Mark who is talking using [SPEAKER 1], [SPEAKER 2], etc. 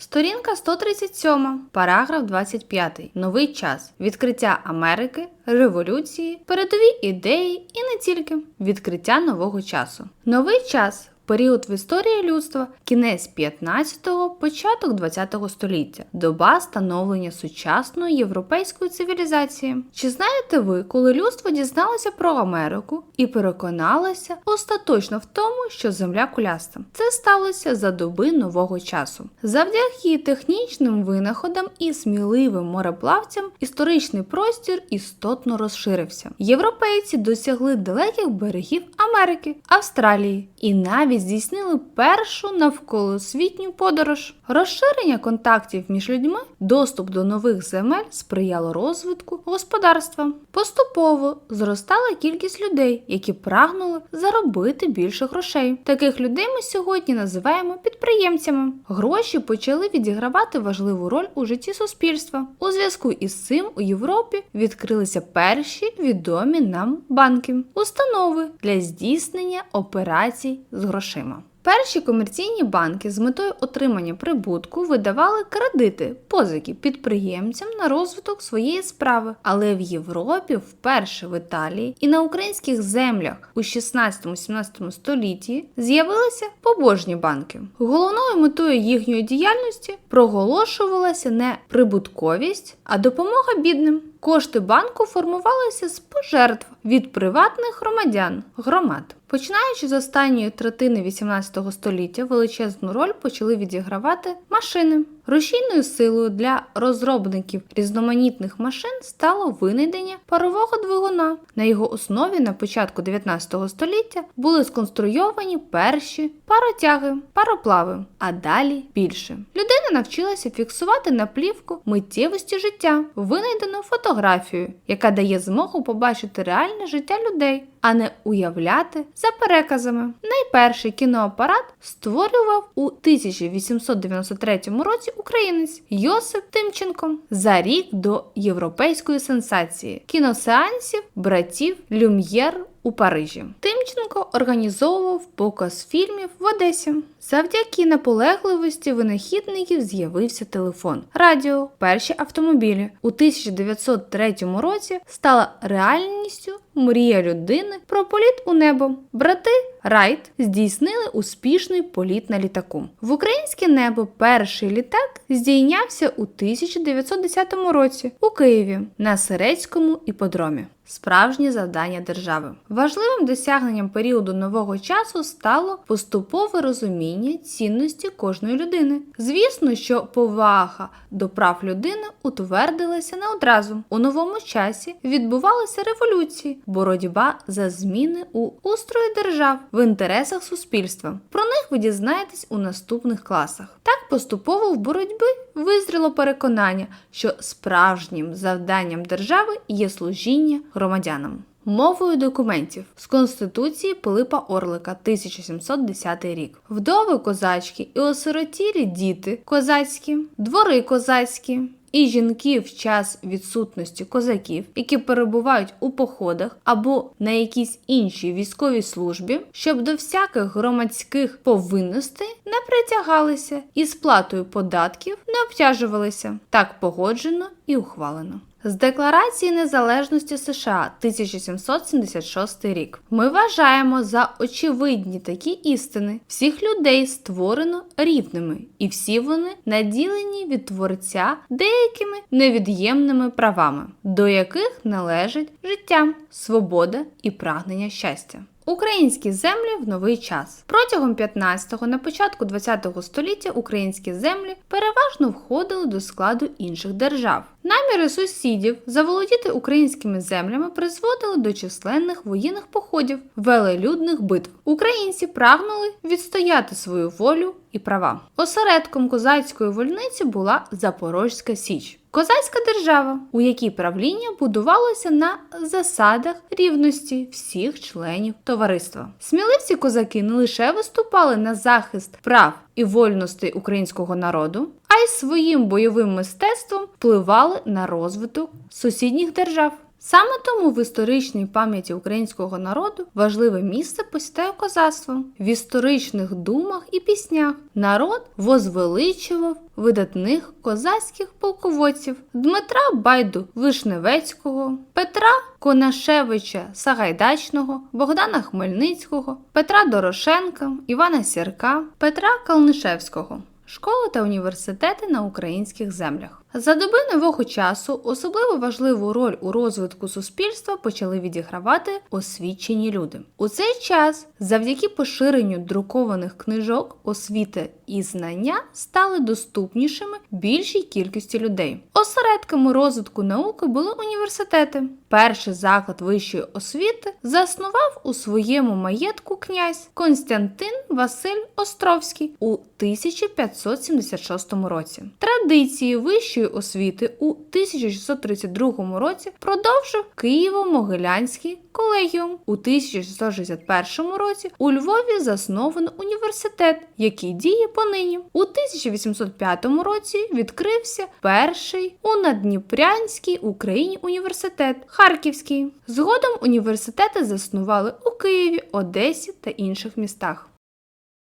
[SPEAKER 1] Сторінка 137, параграф 25. Новий час. Відкриття Америки, революції, передові ідеї і не тільки. Відкриття нового часу. Новий час. Період в історії людства, кінець 15-го, початок 20-го століття, доба становлення сучасної європейської цивілізації. Чи знаєте ви, коли людство дізналося про Америку і переконалося остаточно в тому, що земля куляста? Це сталося за доби нового часу. Завдяки технічним винаходам і сміливим мореплавцям історичний простір істотно розширився. Європейці досягли далеких берегів Америки, Австралії і навіть здійснили першу навколосвітню подорож. Розширення контактів між людьми, доступ до нових земель сприяло розвитку господарства. Поступово зростала кількість людей, які прагнули заробити більше грошей. Таких людей ми сьогодні називаємо підприємцями. Гроші почали відігравати важливу роль у житті суспільства. У зв'язку із цим у Європі відкрилися перші відомі нам банки, установи для здійснення операцій з грошима. Перші комерційні банки з метою отримання прибутку видавали кредити, позики підприємцям на розвиток своєї справи. Але в Європі, вперше в Італії і на українських землях у 16-17 столітті з'явилися побожні банки. Головною метою їхньої діяльності проголошувалася не прибутковість, а допомога бідним. Кошти банку формувалися з пожертв від приватних громадян громад. Починаючи з останньої третини 18 століття, величезну роль почали відігравати машини. Рушійною силою для розробників різноманітних машин стало винайдення парового двигуна. На його основі на початку 19 століття були сконструйовані перші паротяги, пароплави, а далі більше. Людина навчилася фіксувати на плівку миттєвості життя, винайдену фотографію, яка дає змогу побачити реальне життя людей, а не уявляти за переказами. Найперший кіноапарат створював у 1893 році українець Йосип Тимченко за рік до європейської сенсації. Кіносеансів братів Люм'єр у Парижі. Тимченко організовував показ фільмів в Одесі. Завдяки наполегливості винахідників з'явився телефон, радіо, перші автомобілі. У 1903 році стала реальністю мрія людини про політ у небо. Брати Райт здійснили успішний політ на літаку. В українське небо перший літак здійнявся у 1910 році у Києві на Сирецькому іподромі. Справжнє завдання держави. Важливим досягненням періоду нового часу стало поступове розуміння цінності кожної людини. Звісно, що повага до прав людини утвердилася не одразу. У новому часі відбувалися революції, боротьба за зміни у устрої держав в інтересах суспільства. Про них ви дізнаєтесь у наступних класах. Так поступово в боротьбі визріло переконання, що справжнім завданням держави є служіння громадянам. Мовою документів з Конституції Пилипа Орлика 1710 рік. Вдови козачки і осиротілі діти козацькі, двори козацькі. І жінки в час відсутності козаків, які перебувають у походах або на якійсь іншій військовій службі, щоб до всяких громадських повинностей не притягалися і сплатою податків не обтяжувалися. Так погоджено і ухвалено. З Декларації Незалежності США 1776 рік ми вважаємо за очевидні такі істини: всіх людей створено рівними, і всі вони наділені від Творця деякими невід'ємними правами, до яких належить життя, свобода і прагнення щастя. Українські землі в новий час протягом 15-го на початку 20-го століття українські землі переважно входили до складу інших держав. Наміри сусідів заволодіти українськими землями призводили до численних воєнних походів, велелюдних битв. Українці прагнули відстояти свою волю і права. Осередком козацької вольниці була Запорозька Січ. Козацька держава, у якій правління будувалося на засадах рівності всіх членів товариства. Сміливці козаки не лише виступали на захист прав і вольностей українського народу, а й своїм бойовим мистецтвом впливали на розвиток сусідніх держав. Саме тому в історичній пам'яті українського народу важливе місце посідає козацтво. В історичних думах і піснях народ возвеличував видатних козацьких полководців Дмитра Байду Вишневецького, Петра Конашевича Сагайдачного, Богдана Хмельницького, Петра Дорошенка, Івана Сірка, Петра Калнишевського. Школи та університети на українських землях. За доби нового часу особливо важливу роль у розвитку суспільства почали відігравати освічені люди. У цей час, завдяки поширенню друкованих книжок, освіта і знання стали доступнішими більшій кількості людей. Осередками розвитку науки були університети. Перший заклад вищої освіти заснував у своєму маєтку князь Константин Василь Островський у 1576 році. Традиції вищої освіти у 1632 році продовжив Києво-Могилянський колегіум. У 1661 році у Львові засновано університет, який діє понині. У 1805 році відкрився перший у Надніпрянській Україні університет Харківський. Згодом університети заснували у Києві, Одесі та інших містах.